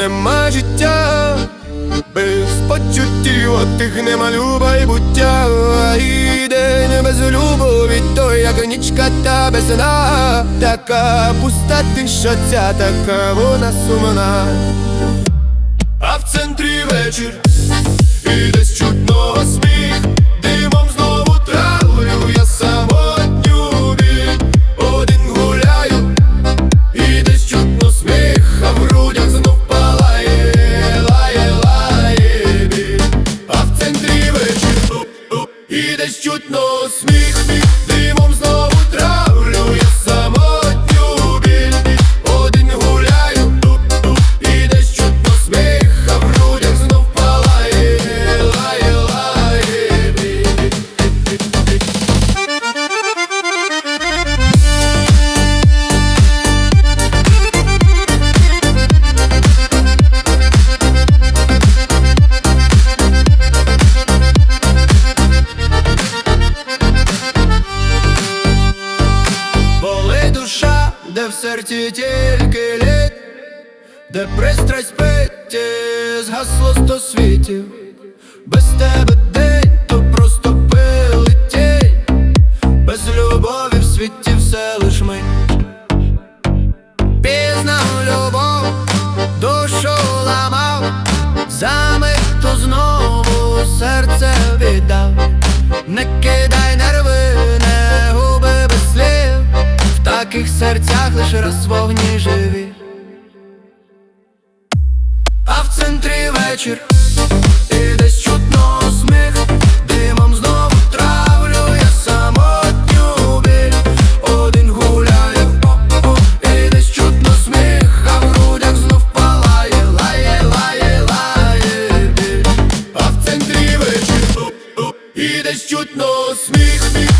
нема життя, без почуттів от тих нема люба й буття, і день без любові, то як нічка та без сна, така пуста тиша ця, така вона сумна. А в центрі вечір і десь чутного сміх, чутно сміх, в серці тільки лід, де пристрасть спить, згасло сто світів, без тебе день, то просто пили тінь, без любові в світі все лиш ми. Раз вогні живі. А в центрі вечір. І чутно сміх, димом знову травлю я самотню один гуляє, і десь чутно сміх, а в грудях знов палає, лає, лає, лає. А в центрі вечір. І чутно сміх, сміх,